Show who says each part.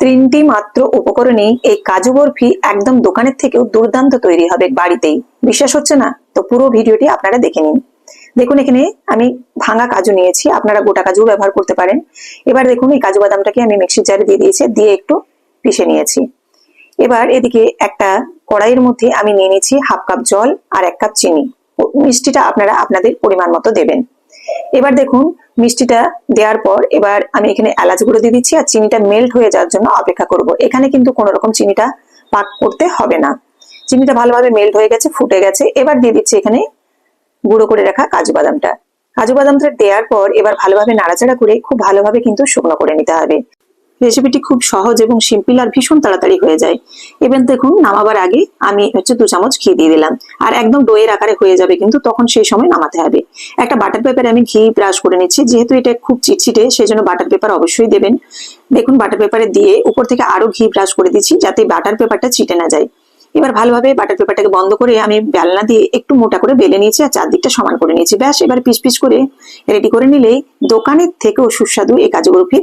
Speaker 1: তিনটি মাত্র উপকরণেই এই কাজু বরফি একদম দোকানের থেকেও দুর্দান্ত তৈরি হবে বাড়িতেই। বিশ্বাস হচ্ছে না? তো পুরো ভিডিওটি আপনারা দেখে নিন। দেখুন এখানে আমি ভাঙা কাজু নিয়েছি, আপনারা গোটা কাজু ব্যবহার করতে পারেন। এবার দেখুন এই কাজু বাদামটাকে আমি মিক্সির জারে দিয়ে দিয়েছি, দিয়ে একটু পিষে নিয়েছি। এবার এদিকে একটা কড়াইয়ের মধ্যে আমি নিয়ে নিয়েছি হাফ কাপ জল আর এক কাপ চিনি। মিষ্টিটা আপনারা আপনাদের পরিমাণ মতো দেবেন। এবার দেখুন মিষ্টিটা দেওয়ার পর এবার আমি এখানে এলাচ গুঁড়ো দিয়ে দিচ্ছি আর চিনিটা মেল্ট হয়ে যাওয়ার জন্য অপেক্ষা করব। এখানে কিন্তু কোনো রকম চিনিটা পাক করতে হবে না। চিনিটা ভালোভাবে মেল্ট হয়ে গেছে, ফুটে গেছে। এবার দিয়ে দিচ্ছি এখানে গুঁড়ো করে রাখা কাজু বাদামটা। কাজু বাদামটা দেওয়ার পর এবার ভালোভাবে নাড়াচাড়া করে খুব ভালোভাবে কিন্তু শুকনো করে নিতে হবে। রেসিপিটি খুব সহজ এবং সিম্পল আর ভীষণ তাড়াতাড়ি হয়ে যায়। এবার দেখুন, নামাবার আগে আমি হচ্ছে দু চামচ ঘি দিয়ে দিলাম। আর একদম দইয়ের আকারে হয়ে যাবে কিন্তু তখন সেই সময় নামাতে হবে। একটা বাটার পেপারে আমি ঘি ব্রাশ করে নিচ্ছি, যেহেতু এটা খুব চিটচিটে সেই জন্য বাটার পেপার অবশ্যই দেবেন। দেখুন, বাটার পেপারে দিয়ে উপর থেকে আরও ঘি ব্রাশ করে দিচ্ছি, যাতে বাটার পেপারটা চিটে না যায়। এবার ভালোভাবে বাটার পেপারটাকে বন্ধ করে আমি বেলনা দিয়ে একটু মোটা করে বেলে নিয়েছি আর চারদিকটা সমান করে নিয়েছি। ব্যাস, এবার পিস পিস করে রেডি করে নিলেই দোকানের থেকেও সুস্বাদু এই কাজগুলো বরফি